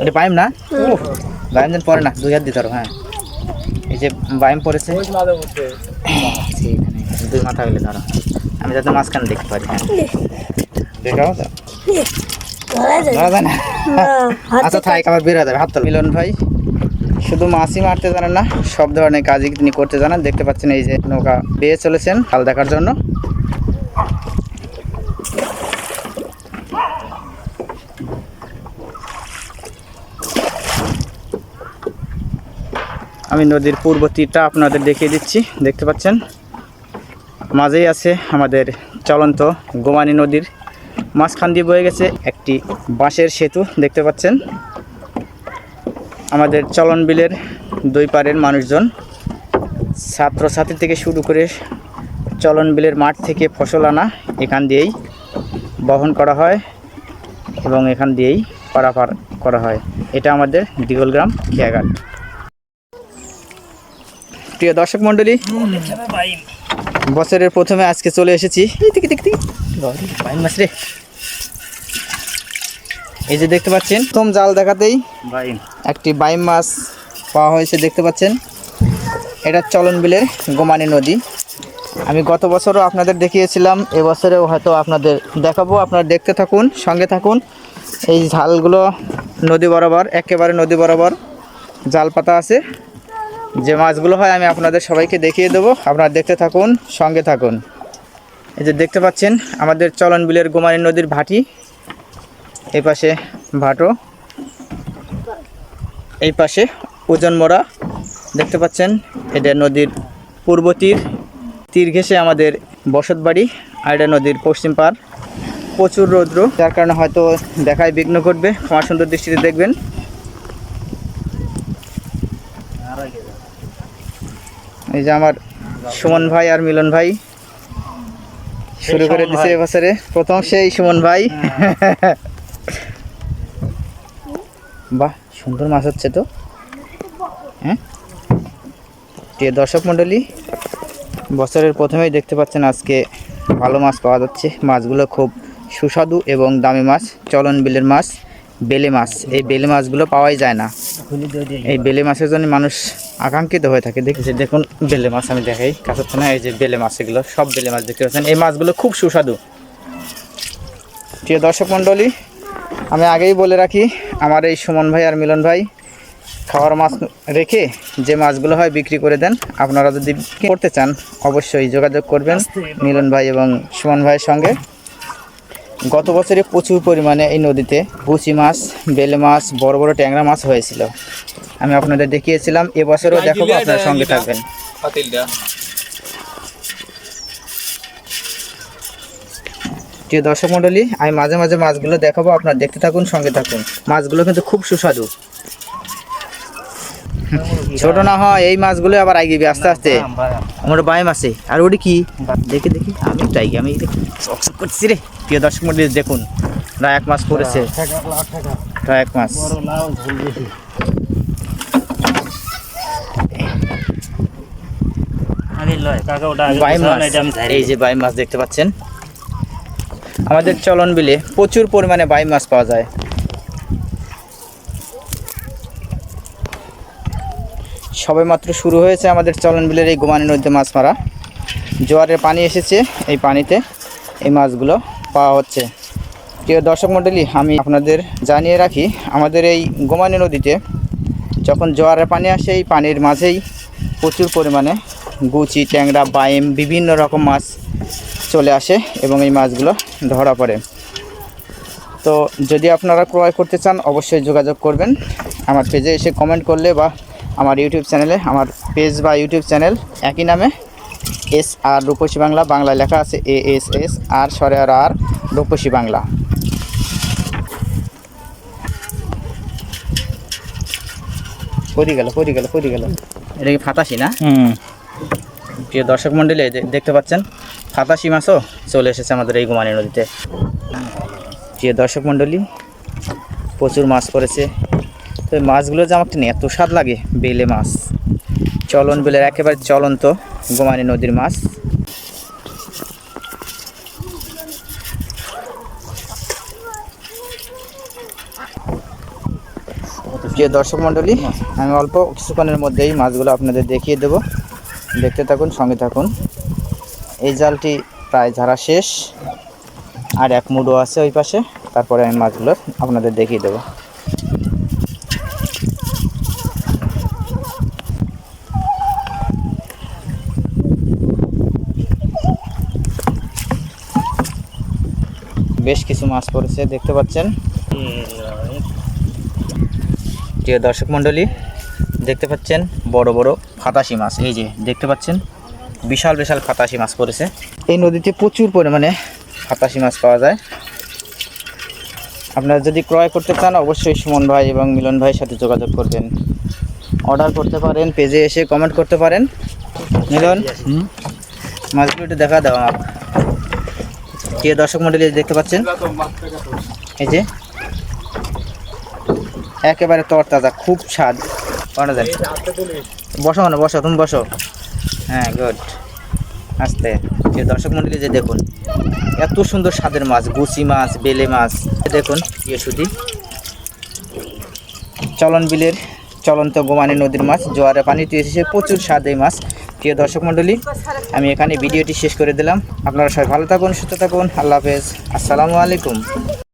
এটা বাইম না? বাইম দিন পরে না দুই হাত দিতে হ্যাঁ। এই যে বাইম পড়েছে দুই মাথা গেলে ধরো। আমি যাতে মাঝখানে দেখতে পারি হ্যাঁ। দেখাবো তো। আচ্ছা থাক আবার বের যাবে হাত মিলন ভাই শুধু মাছই মারতে জানেন না সব ধরনের কাজই তিনি করতে জানেন। দেখতে পাচ্ছেন এই যে নৌকা বেয়ে চলেছেন হাল দেখার জন্য। আমি নদীর পূর্ব তীরটা আপনাদের দেখিয়ে দিচ্ছি, দেখতে পাচ্ছেন? মাঝেই আছে আমাদের চলন্ত গোমানি নদীর মাঝখান দিয়ে বয়ে গেছে একটি বাঁশের সেতু, দেখতে পাচ্ছেন? আমাদের চলন বিলের দুই পারের মানুষজন ছাত্রছাত্রী থেকে শুরু করে চলন বিলের মাঠ থেকে ফসল আনা এখান দিয়েই বহন করা হয় এবং এখান দিয়েই পারাপার করা হয়। এটা আমাদের দিগলগ্রাম খেয়াঘাট। প্রিয় দর্শক মণ্ডলী বছরের প্রথমে আজকে চলে এসেছি। এই যে দেখতে পাচ্ছেন প্রথম জাল দেখাতেই একটি বাইম মাছ পাওয়া হয়েছে দেখতে পাচ্ছেন। এটা চলন বিলের গোমানি নদী। আমি গত বছরও আপনাদের দেখিয়েছিলাম এবছরেও হয়তো আপনাদের দেখাবো। আপনারা দেখতে থাকুন সঙ্গে থাকুন। এই ঝালগুলো নদী বরাবর একেবারে নদী বরাবর জাল পাতা আছে। যে মাছগুলো হয়, আমি আপনাদের সবাইকে দেখিয়ে দেবো। আপনারা দেখতে থাকুন, সঙ্গে থাকুন। এই যে দেখতে পাচ্ছেন, আমাদের চলন বিলের গোমানি নদীর ভাটি। এই পাশে ভাটো। এই পাশে ওজন মোড়া দেখতে পাচ্ছেন, এটা নদীর পূর্ব তীর। তীর ঘেঁষে আমাদের বসত বাড়ি আর এটা নদীর পশ্চিম পার প্রচুর রৌদ্র, যার কারণে হয়তো দেখায় বিঘ্ন ঘটবে। ক্ষমা সুন্দর দৃষ্টিতে দেখবেন। এই যে আমার সুমন ভাই আর মিলন ভাই। শুরু করে দিছে এবছরে। প্রথম সেই সুমন ভাই। বাহ সুন্দর মাছ হচ্ছে তো। হ্যাঁ? দর্শক মণ্ডলী বছরের প্রথমেই দেখতে পাচ্ছেন আজকে ভালো মাছ পাওয়া যাচ্ছে। মাছগুলো খুব সুস্বাদু এবং দামি মাছ চলন বিলের মাছ। বেলে মাছ। এই বেলে মাছগুলো পাওয়াই যায় না। এই বেলে মাছের জন্য মানুষ আকাঙ্ক্ষিত হয়ে থাকে। দেখেছি দেখুন, বেলে মাছ আমি দেখাই। কাছে না এই যে বেলে মাছ, এগুলো সব বেলে মাছ দেখতে পাচ্ছেন। এই মাছগুলো খুব সুস্বাদু। প্রিয় দর্শক মণ্ডলী, আমি আগেই বলে রাখি, আমার এই সুমন ভাই আর মিলন ভাই খাওয়ার মাছ রেখে যে মাছগুলো হয় বিক্রি করে দেন। আপনারা যদি করতে চান, অবশ্যই যোগাযোগ করবেন মিলন ভাই এবং সুমন ভাইয়ের সঙ্গে। গত বছরে প্রচুর পরিমাণে এই নদীতে গুচি মাছ বেলে মাছ বড় বড় ট্যাংরা মাছ হয়েছিল। আমি আপনাদের দেখিয়েছিলাম এবছরও দেখো আপনার সঙ্গে থাকবেন। প্রিয় দর্শক মণ্ডলী আমি মাঝে মাঝে মাছগুলো দেখাবো আপনার দেখতে থাকুন সঙ্গে থাকুন। মাছগুলো কিন্তু খুব সুস্বাদু। ছোট না হয় এই মাছগুলো আবার আগে আস্তে আস্তে। আমার বাইম আছে আর ওটি কি? দেখি দেখি। আমি তাই আমি চকচক করছি রে। প্রিয় দর্শক মন্ডলী দেখুন প্রায় এক মাস পড়েছে। প্রায় এক মাস। মাছ। এই যে বাইম মাছ দেখতে পাচ্ছেন। আমাদের চলন বিলে প্রচুর পরিমাণে বাইম মাছ পাওয়া যায়। সবেমাত্র শুরু হয়েছে আমাদের চলন বিলের এই গোমানি নদীতে মাছ মারা। জোয়ারের পানি এসেছে এই পানিতে, এই মাছগুলো পাওয়া হচ্ছে। প্রিয় দর্শক মণ্ডলী, আমি আপনাদের জানিয়ে রাখি, আমাদের এই গোমানি নদীতে যখন জোয়ারের পানি আসে, এই পানির মাঝেই প্রচুর পরিমাণে গুচি, ট্যাংরা, বাইম, বিভিন্ন রকম মাছ চলে আসে এবং এই মাছগুলো ধরা পড়ে। তো যদি আপনারা ক্রয় করতে চান, অবশ্যই যোগাযোগ করবেন। আমার পেজে এসে কমেন্ট করলে বা আমার ইউটিউব চ্যানেলে আমার পেজ বা ইউটিউব চ্যানেল একই নামে এস আর রূপসী বাংলা বাংলা লেখা আছে এ এস এস আর সরে আর আর রূপসী বাংলা। করি গেল করি গেল করি গেল। এটা কি ফাতাসি না? হুম। প্রিয় দর্শক মণ্ডলী দেখতে পাচ্ছেন ফাতাসি মাছও চলে এসেছে আমাদের এই গুমানি নদীতে। প্রিয় দর্শক মণ্ডলী প্রচুর মাছ পড়েছে। তো মাছগুলো যে আমার নিয়ে এত স্বাদ লাগে বেলে মাছ। চলন বেলের একেবারে চলন্ত গোমানি নদীর মাছ। প্রিয় দর্শক মণ্ডলী, আমি অল্প কিছুক্ষণের মধ্যেই মাছগুলো আপনাদের দেখিয়ে দেব। দেখতে থাকুন, সঙ্গে থাকুন। এই জালটি প্রায় ঝাড়া শেষ। আর এক মুডো আছে ওই পাশে, তারপরে আমি মাছগুলো আপনাদের দেখিয়ে দেবো। বেশ কিছু মাছ পড়েছে দেখতে পাচ্ছেন? প্রিয় দর্শক মণ্ডলী দেখতে পাচ্ছেন বড় বড় ফাতাসি মাছ। এই যে দেখতে পাচ্ছেন? বিশাল বিশাল ফাতাসি মাছ পড়েছে। এই নদীতে প্রচুর পরিমাণে ফাতাসি মাছ পাওয়া যায়। আপনারা যদি ক্রয় করতে চান অবশ্যই সুমন ভাই এবং মিলন ভাইয়ের সাথে যোগাযোগ করবেন। অর্ডার করতে পারেন পেজে এসে কমেন্ট করতে পারেন। মিলন মাছগুলো একটু দেখা দাও আমাকে। প্রিয় দর্শক মন্ডলী, দেখতে পাচ্ছেন? এই যে। একেবারে তরতাজা, খুব স্বাদ। পাওয়া যায়। বসো মানে বসো, তুমি বসো। হ্যাঁ গুড আস্তে। যে দর্শক মন্ডলী, যে দেখুন, এত সুন্দর স্বাদের মাছ, গুচি মাছ, বেলে মাছ। দেখুন ইয়ে শুধু চলন বিলের চলন্ত গোমানি নদীর মাছ, জোয়ারে পানিতে এসেছে প্রচুর স্বাদ এই মাছ। প্রিয় দর্শক মণ্ডলী, আমি এখানে ভিডিওটি শেষ করে দিলাম। আপনারা সবাই ভালো থাকুন, সুস্থ থাকুন। আল্লাহ হাফেজ। আসসালামু আলাইকুম।